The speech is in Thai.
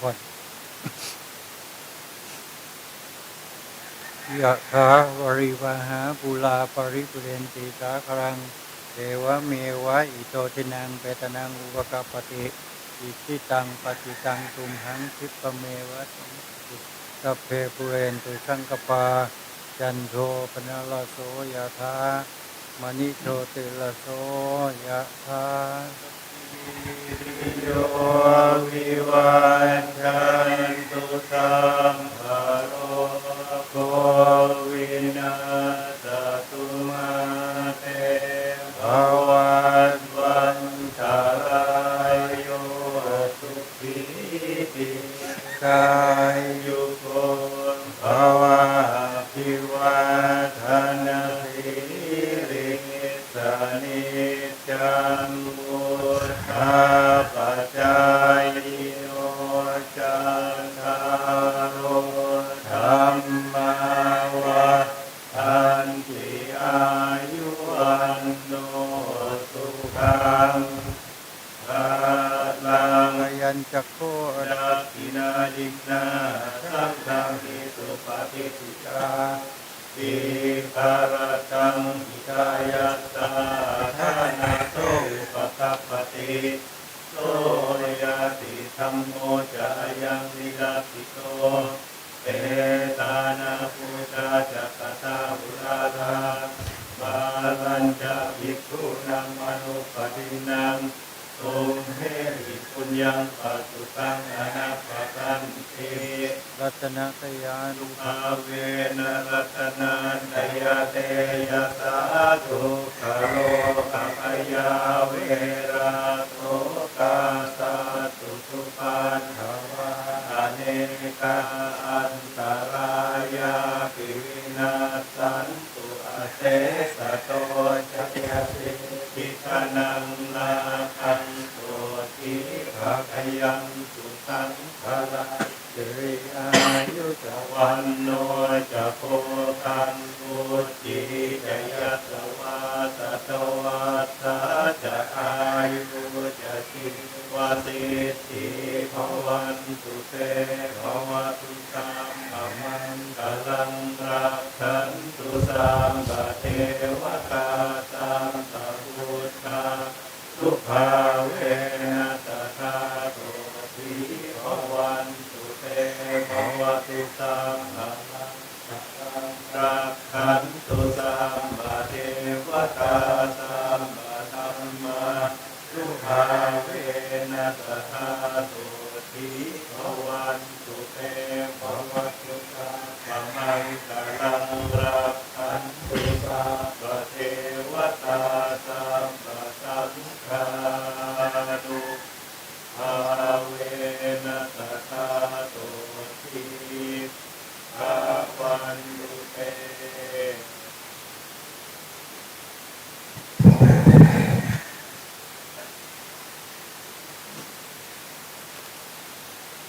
คนยะถาบริวหาปุลาปริปุเรนติสาครังเทวเมวะอิโตทินังเปตนังอุปกปติ อิทิตังปฏิตังตุมหังคิปเมวะสัพเพปุเรนตุสังกปา จันโทปนลโสยะถามณิโชติลโสยะถา ภวะพิวัฒนสิริสนิจจังมุทธาปัจจายโนจันทารโธรรมาวะอันติอายุวันโนสุขังภาลังยัญจักโค ดักขินาดิกนาสังฆังหิสุ ปฏิปิตาติภารตังหิตายัสสาธานาโตปะคัปติโตยาติธรรมโมจายังวิลาปิโตเตตานาภูตาจักตาหุราธาบาลัญจะภิกขุนังมนุปปินัง ตุมเหหิปุญญังปัสสุตังอนัปปกันติรัตนตยานุอาเวนะรัตนันตยเตยะสาธุคาโลกะพยาเวราโตกาสาตุสุปันภวะอเนกาอันตรายาปิวินาสันตุอาเสสะโตจักยสิกิตานัง คยังสุขังพลังสิริอายุจวันโนจะโพคันพุจิจยสวาตตวัตถาจะอายุจะชิวาสิทธิภวันตุเตภวตุสัมปมันกลังรักขันตุสัมปเทวตาสัมปพุทธาสุภาเวนะตถาโตสีภวันตุเตภว ตุสัมภะรักขันตุสัมปเทวตาสัมมาสุภาเวตา